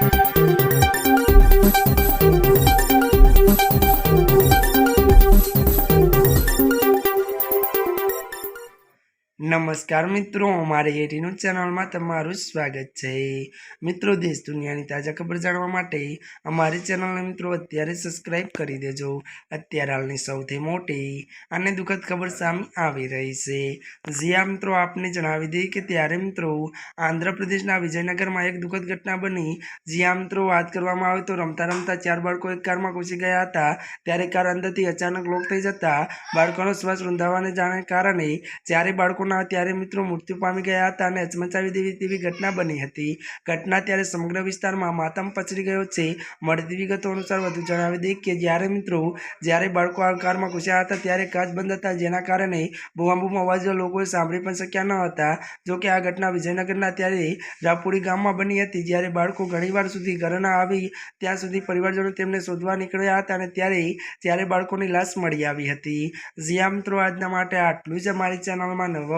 Thank you. નમસ્કાર મિત્રો, અમારી એટીનું ચેનલમાં તમારું સ્વાગત છે. મિત્રો, દેશ દુનિયાની તાજા ખબર જાણવા માટે અમારી ચેનલને મિત્રો અત્યારે સબસ્ક્રાઈબ કરી દેજો. અત્યારે હાલની સૌથી મોટી અને દુઃખદ ખબર સામે આવી રહી છે. જ્યાં મિત્રો, આપને જણાવી દઈએ કે ત્યારે મિત્રો આંધ્રપ્રદેશના વિજયનગરમાં એક દુઃખદ ઘટના બની. જ્યાં મિત્રો, વાત કરવામાં આવે તો રમતા રમતા ચાર બાળકો એક કારમાં ઘૂસી ગયા હતા. ત્યારે કાર અંદરથી અચાનક લોક થઈ જતા બાળકોનો શ્વાસ રૂંધાવાને જાણે કારણે ચારે બાળકોના ત્યારે મિત્રો મૃત્યુ પામી ગયા હતા અને હચમચાવી દેવી તેવી ઘટના બની હતી. ઘટના ત્યારે સમગ્ર વિસ્તારમાં માતમ પચડી ગયો છે. મળતી વિગતો અનુસાર વધુ જણાવી દઈએ કે જ્યારે મિત્રો, જ્યારે બાળકો આ કારમાં ઘૂસ્યા હતા ત્યારે કાચ બંધ હતા, જેના કારણે બૂમાબૂમ અવાજ લોકોએ સાંભળી પણ શક્યા ન હતા. જો કે આ ઘટના વિજયનગરના ત્યારે રાપુડી ગામમાં બની હતી, જ્યારે બાળકો ઘણીવાર સુધી ઘરે આવી, ત્યાં સુધી પરિવારજનો તેમને શોધવા નીકળ્યા હતા અને ત્યારે ત્યારે બાળકોની લાશ મળી આવી હતી. જ્યાં મિત્રો, આજના માટે આટલું જ અમારી ચેનલમાં નવા